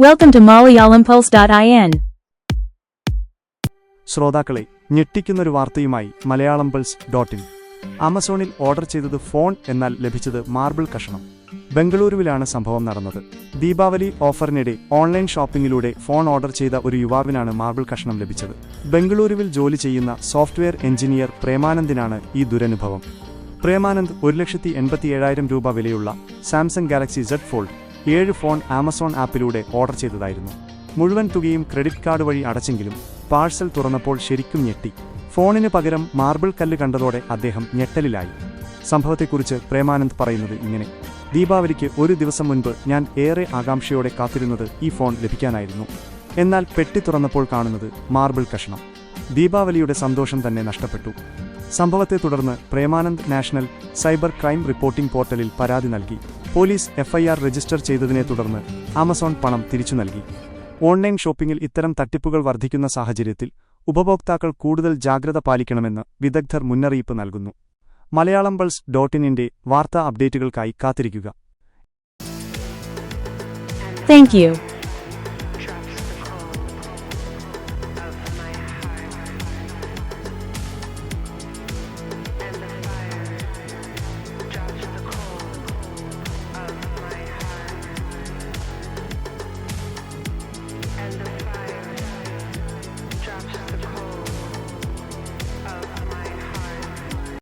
Welcome to MalayalamPulse.in. ശ്രോതാക്കളെ ഞെട്ടിക്കുന്നൊരു വാർത്തയുമായി മലയാളം പൾസ് ഡോട്ട് ഇൻ. ആമസോണിൽ ഓർഡർ ചെയ്തത് ഫോൺ എന്നാൽ ലഭിച്ചത് മാർബിൾ കഷണം. ബംഗളൂരുവിലാണ് സംഭവം നടന്നത്. ദീപാവലി ഓഫറിനിടെ ഓൺലൈൻ ഷോപ്പിംഗിലൂടെ ഫോൺ ഓർഡർ ചെയ്ത ഒരു യുവാവിനാണ് മാർബിൾ കഷണം ലഭിച്ചത്. ബംഗളൂരുവിൽ ജോലി ചെയ്യുന്ന സോഫ്റ്റ്വെയർ എഞ്ചിനീയർ പ്രേമാനന്ദിനാണ് ഈ ദുരനുഭവം. പ്രേമാനന്ദ് ഒരു ലക്ഷത്തി എൺപത്തിയേഴായിരം രൂപ വിലയുള്ള സാംസങ് ഗാലക്സി സെഡ് ഫോൾഡ് ഏഴ് ഫോൺ ആമസോൺ ആപ്പിലൂടെ ഓർഡർ ചെയ്തതായിരുന്നു. മുഴുവൻ തുകയും ക്രെഡിറ്റ് കാർഡ് വഴി അടച്ചെങ്കിലും പാഴ്സൽ തുറന്നപ്പോൾ ശരിക്കും ഞെട്ടി. ഫോണിന് പകരം മാർബിൾ കല്ല് കണ്ടതോടെ അദ്ദേഹം ഞെട്ടലിലായി. സംഭവത്തെക്കുറിച്ച് പ്രേമാനന്ദ് പറയുന്നത് ഇങ്ങനെ ദീപാവലിക്ക് ഒരു ദിവസം മുൻപ് ഞാൻ ഏറെ ആകാംക്ഷയോടെ കാത്തിരുന്നത് ഈ ഫോൺ ലഭിക്കാനായിരുന്നു. എന്നാൽ പെട്ടി തുറന്നപ്പോൾ കാണുന്നത് മാർബിൾ കഷണം. ദീപാവലിയുടെ സന്തോഷം തന്നെ നഷ്ടപ്പെട്ടു. സംഭവത്തെ തുടർന്ന് Premanand national cyber crime reporting പോർട്ടലിൽ പരാതി നൽകി. പോലീസ് എഫ്ഐആർ രജിസ്റ്റർ ചെയ്തതിനെ തുടർന്ന് ആമസോൺ പണം തിരിച്ചു നൽകി. ഓൺലൈൻ ഷോപ്പിംഗിൽ ഇത്തരം തട്ടിപ്പുകൾ വർദ്ധിക്കുന്ന സാഹചര്യത്തിൽ ഉപഭോക്താക്കൾ കൂടുതൽ ജാഗ്രത പാലിക്കണമെന്ന് വിദഗ്ധർ മുന്നറിയിപ്പ് നൽകുന്നു. മലയാളം പൾസ് ഡോട്ട് ഇനിന്റെ വാർത്താ അപ്ഡേറ്റുകൾക്കായി കാത്തിരിക്കുക. Thank you.